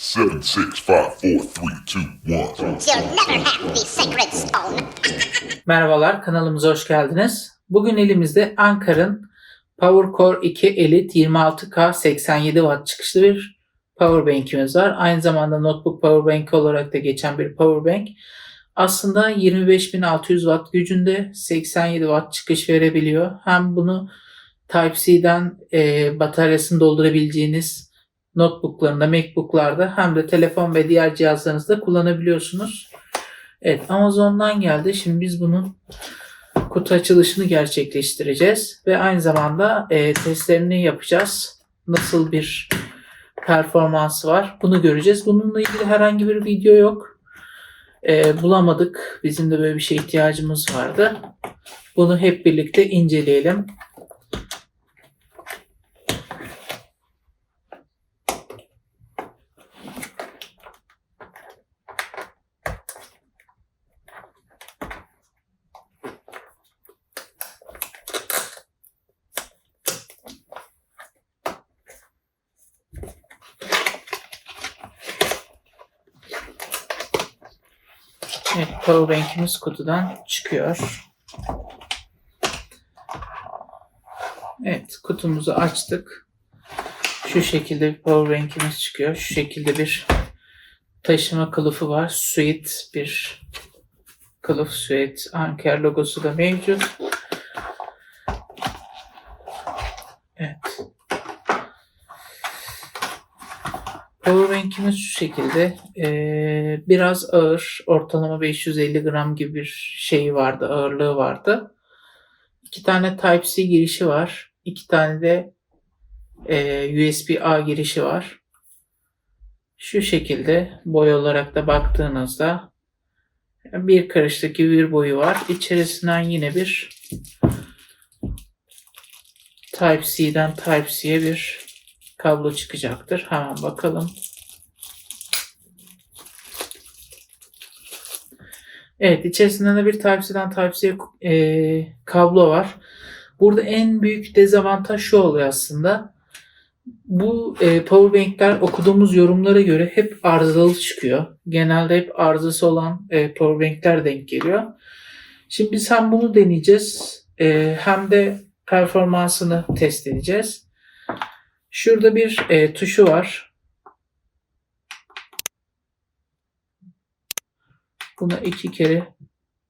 Seven, six, five, four, three, two, one. You'll never have the sacred stone. Merhabalar, kanalımıza hoş geldiniz. Bugün elimizde Ankara'nın PowerCore 2 Elite 26K 87 Watt çıkışlı bir powerbank'imiz var. Aynı zamanda notebook powerbank olarak da geçen bir powerbank. Aslında 25.600 Watt gücünde 87 Watt çıkış verebiliyor. Hem bunu Type-C'den e, bataryasını doldurabileceğiniz notebooklarında, Macbook'larda hem de telefon ve diğer cihazlarınızda kullanabiliyorsunuz. Evet Amazon'dan geldi. Şimdi biz bunun kutu açılışını gerçekleştireceğiz ve aynı zamanda e, testlerini yapacağız. Nasıl bir performansı var bunu göreceğiz. Bununla ilgili herhangi bir video yok. E, bulamadık. Bizim de böyle bir şeye ihtiyacımız vardı. Bunu hep birlikte inceleyelim. Evet, powerbank'imiz kutudan çıkıyor. Evet, kutumuzu açtık. Şu şekilde bir powerbank'imiz çıkıyor. Şu şekilde bir taşıma kılıfı var. Suite bir kılıf Suite. Anker logosu da mevcut. Evet. Powerbank'imiz şu şekilde. Ee, biraz ağır. Ortalama 550 gram gibi bir şey vardı. Ağırlığı vardı. İki tane Type-C girişi var. İki tane de e, USB-A girişi var. Şu şekilde boy olarak da baktığınızda bir karışlık gibi bir boyu var. İçerisinden yine bir Type-C'den Type-C'ye bir kablo çıkacaktır. Hemen bakalım. Evet içerisinde de bir Type-C'den Type-C'ye e, kablo var. Burada en büyük dezavantaj şu oluyor aslında. Bu e, powerbankler okuduğumuz yorumlara göre hep arızalı çıkıyor. Genelde hep arızası olan e, powerbankler denk geliyor. Şimdi biz hem bunu deneyeceğiz e, hem de performansını test edeceğiz. Şurada bir e, tuşu var. Buna iki kere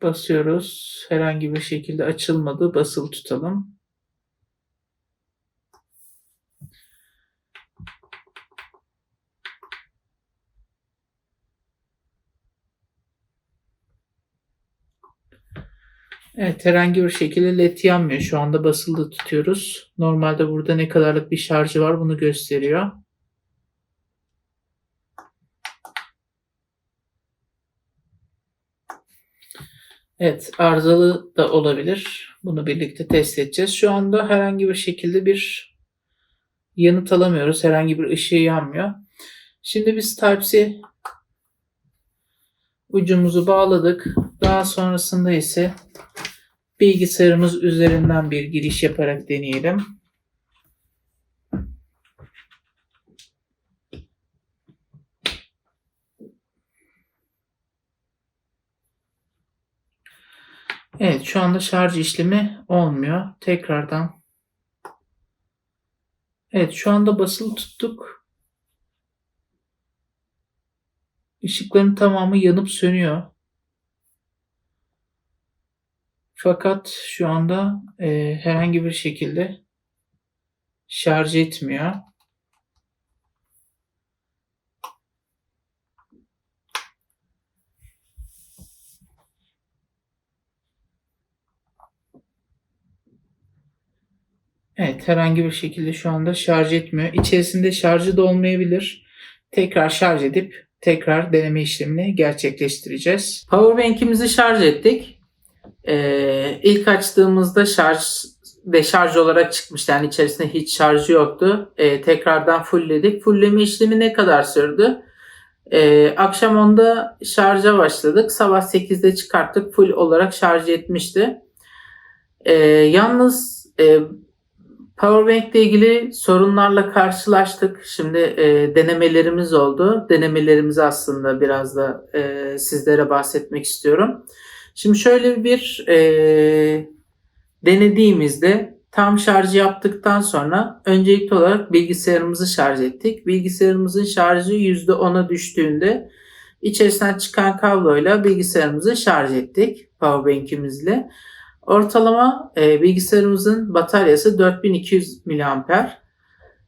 basıyoruz. Herhangi bir şekilde açılmadı. Basılı tutalım. Evet herhangi bir şekilde led yanmıyor. Şu anda basılı tutuyoruz. Normalde burada ne kadarlık bir şarjı var bunu gösteriyor. Evet arızalı da olabilir. Bunu birlikte test edeceğiz. Şu anda herhangi bir şekilde bir yanıt alamıyoruz. Herhangi bir ışığı yanmıyor. Şimdi biz Type-C ucumuzu bağladık. Daha sonrasında ise bilgisayarımız üzerinden bir giriş yaparak deneyelim. Evet şu anda şarj işlemi olmuyor. Tekrardan. Evet şu anda basılı tuttuk. Işıkların tamamı yanıp sönüyor. Fakat şu anda e, herhangi bir şekilde şarj etmiyor. Evet herhangi bir şekilde şu anda şarj etmiyor. İçerisinde şarjı da olmayabilir. Tekrar şarj edip tekrar deneme işlemini gerçekleştireceğiz. Powerbank'imizi şarj ettik. Ee, ilk açtığımızda şarj deşarj olarak çıkmıştı. Yani içerisinde hiç şarjı yoktu. Ee, tekrardan fullledik. Fullleme işlemi ne kadar sürdü? Ee, akşam 10'da şarja başladık. Sabah 8'de çıkarttık. Full olarak şarj etmişti. Ee, yalnız e, Powerbank ile ilgili sorunlarla karşılaştık. Şimdi e, denemelerimiz oldu. Denemelerimizi aslında biraz da e, sizlere bahsetmek istiyorum. Şimdi şöyle bir e, denediğimizde tam şarjı yaptıktan sonra öncelikli olarak bilgisayarımızı şarj ettik. Bilgisayarımızın şarjı %10'a düştüğünde içerisinden çıkan kabloyla bilgisayarımızı şarj ettik powerbank'imizle. Ortalama e, bilgisayarımızın bataryası 4200 mAh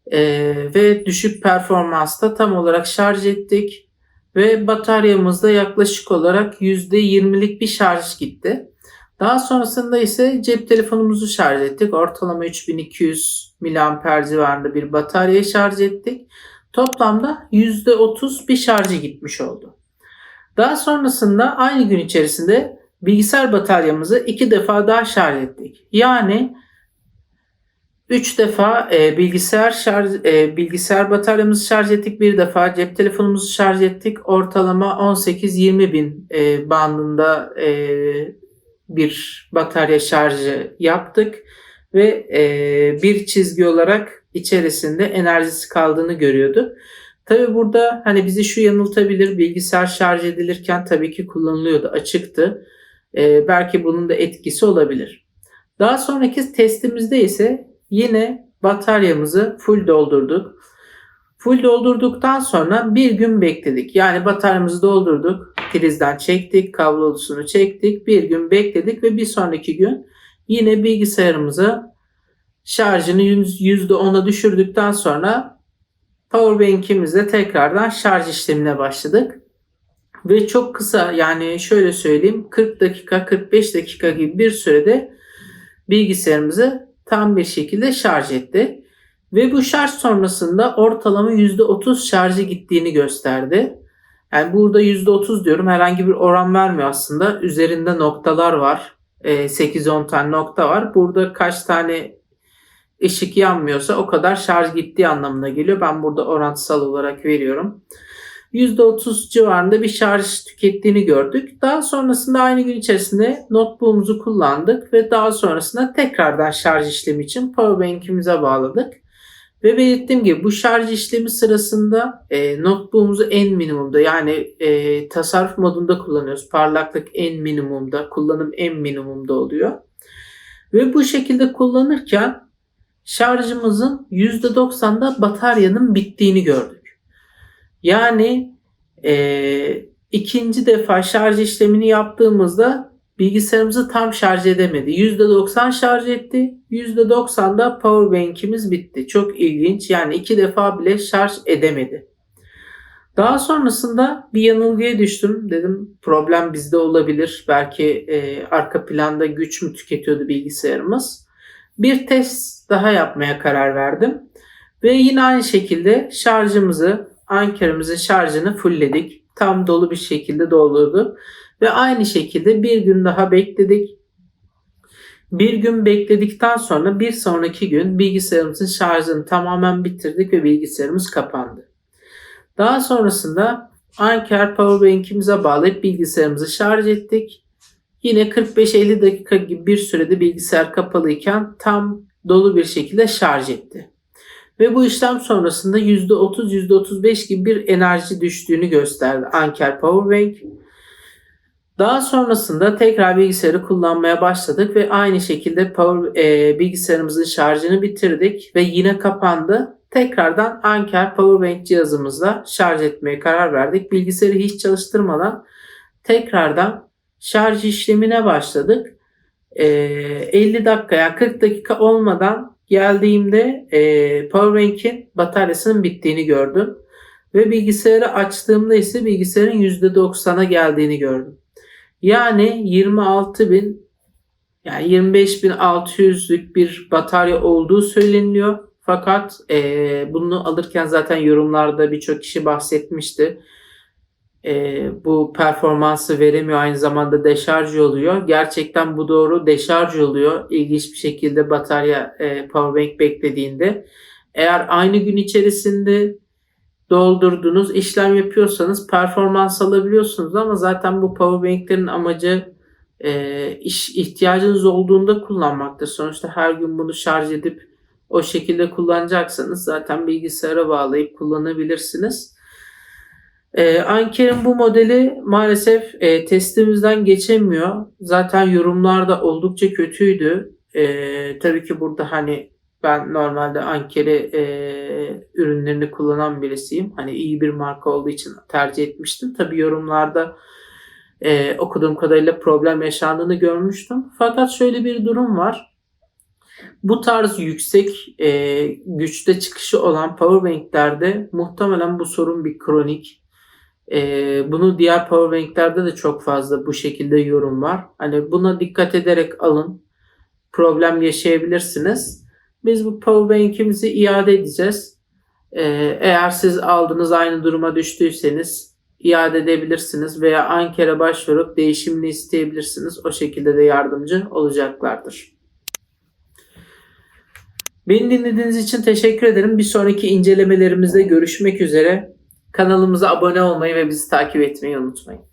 e, ve düşük performansta tam olarak şarj ettik ve bataryamızda yaklaşık olarak %20'lik bir şarj gitti. Daha sonrasında ise cep telefonumuzu şarj ettik. Ortalama 3200 mAh civarında bir bataryayı şarj ettik. Toplamda %30 bir şarjı gitmiş oldu. Daha sonrasında aynı gün içerisinde bilgisayar bataryamızı iki defa daha şarj ettik. Yani 3 defa e, bilgisayar şarj e, bilgisayar bataryamızı şarj ettik. Bir defa cep telefonumuzu şarj ettik. Ortalama 18-20 bin e, bandında e, bir batarya şarjı yaptık ve e, bir çizgi olarak içerisinde enerjisi kaldığını görüyorduk. Tabi burada hani bizi şu yanıltabilir bilgisayar şarj edilirken tabii ki kullanılıyordu açıktı. E, belki bunun da etkisi olabilir. Daha sonraki testimizde ise yine bataryamızı full doldurduk. Full doldurduktan sonra bir gün bekledik. Yani bataryamızı doldurduk. Prizden çektik. Kablolusunu çektik. Bir gün bekledik ve bir sonraki gün yine bilgisayarımızı şarjını %10'a düşürdükten sonra powerbank'imizle tekrardan şarj işlemine başladık. Ve çok kısa yani şöyle söyleyeyim 40 dakika 45 dakika gibi bir sürede bilgisayarımızı tam bir şekilde şarj etti. Ve bu şarj sonrasında ortalama %30 şarjı gittiğini gösterdi. Yani burada %30 diyorum herhangi bir oran vermiyor aslında. Üzerinde noktalar var. 8-10 tane nokta var. Burada kaç tane ışık yanmıyorsa o kadar şarj gittiği anlamına geliyor. Ben burada orantısal olarak veriyorum. %30 civarında bir şarj tükettiğini gördük. Daha sonrasında aynı gün içerisinde notebook'umuzu kullandık ve daha sonrasında tekrardan şarj işlemi için powerbank'imize bağladık. Ve belirttiğim gibi bu şarj işlemi sırasında e, notebook'umuzu en minimumda yani e, tasarruf modunda kullanıyoruz. Parlaklık en minimumda, kullanım en minimumda oluyor. Ve bu şekilde kullanırken şarjımızın %90'da bataryanın bittiğini gördük. Yani e, ikinci defa şarj işlemini yaptığımızda bilgisayarımızı tam şarj edemedi. %90 şarj etti. %90'da powerbank'imiz bitti. Çok ilginç. Yani iki defa bile şarj edemedi. Daha sonrasında bir yanılgıya düştüm. Dedim problem bizde olabilir. Belki e, arka planda güç mü tüketiyordu bilgisayarımız. Bir test daha yapmaya karar verdim. Ve yine aynı şekilde şarjımızı, ankarımızın şarjını fullledik. Tam dolu bir şekilde doldurduk. Ve aynı şekilde bir gün daha bekledik. Bir gün bekledikten sonra bir sonraki gün bilgisayarımızın şarjını tamamen bitirdik ve bilgisayarımız kapandı. Daha sonrasında Anker Powerbank'imize bağlayıp bilgisayarımızı şarj ettik. Yine 45-50 dakika gibi bir sürede bilgisayar kapalıyken tam dolu bir şekilde şarj etti. Ve bu işlem sonrasında %30-%35 gibi bir enerji düştüğünü gösterdi Anker Powerbank. Daha sonrasında tekrar bilgisayarı kullanmaya başladık ve aynı şekilde power, e, bilgisayarımızın şarjını bitirdik ve yine kapandı. Tekrardan Anker Powerbank cihazımızla şarj etmeye karar verdik. Bilgisayarı hiç çalıştırmadan tekrardan şarj işlemine başladık. E, 50 dakika yani 40 dakika olmadan geldiğimde e, Powerbank'in bataryasının bittiğini gördüm. Ve bilgisayarı açtığımda ise bilgisayarın %90'a geldiğini gördüm. Yani 26.000 yani 25.600'lük bir batarya olduğu söyleniyor. Fakat e, bunu alırken zaten yorumlarda birçok kişi bahsetmişti. E, bu performansı veremiyor aynı zamanda deşarj oluyor. Gerçekten bu doğru deşarj oluyor. İlginç bir şekilde batarya e, powerbank beklediğinde. Eğer aynı gün içerisinde doldurdunuz, işlem yapıyorsanız performans alabiliyorsunuz ama zaten bu powerbanklerin amacı e, iş ihtiyacınız olduğunda kullanmaktır. Sonuçta her gün bunu şarj edip O şekilde kullanacaksanız zaten bilgisayara bağlayıp kullanabilirsiniz. Ee, Anker'in bu modeli maalesef e, testimizden geçemiyor. Zaten yorumlarda oldukça kötüydü. Ee, tabii ki burada hani ben normalde Anker'i e, ürünlerini kullanan birisiyim. Hani iyi bir marka olduğu için tercih etmiştim. Tabii yorumlarda e, okuduğum kadarıyla problem yaşandığını görmüştüm. Fakat şöyle bir durum var. Bu tarz yüksek e, güçte çıkışı olan powerbanklerde muhtemelen bu sorun bir kronik. E, bunu diğer powerbanklerde de çok fazla bu şekilde yorum var. Hani buna dikkat ederek alın. Problem yaşayabilirsiniz. Biz bu powerbank'imizi iade edeceğiz. E, eğer siz aldınız aynı duruma düştüyseniz iade edebilirsiniz veya Anker'e başvurup değişimini isteyebilirsiniz. O şekilde de yardımcı olacaklardır. Beni dinlediğiniz için teşekkür ederim. Bir sonraki incelemelerimizde görüşmek üzere. Kanalımıza abone olmayı ve bizi takip etmeyi unutmayın.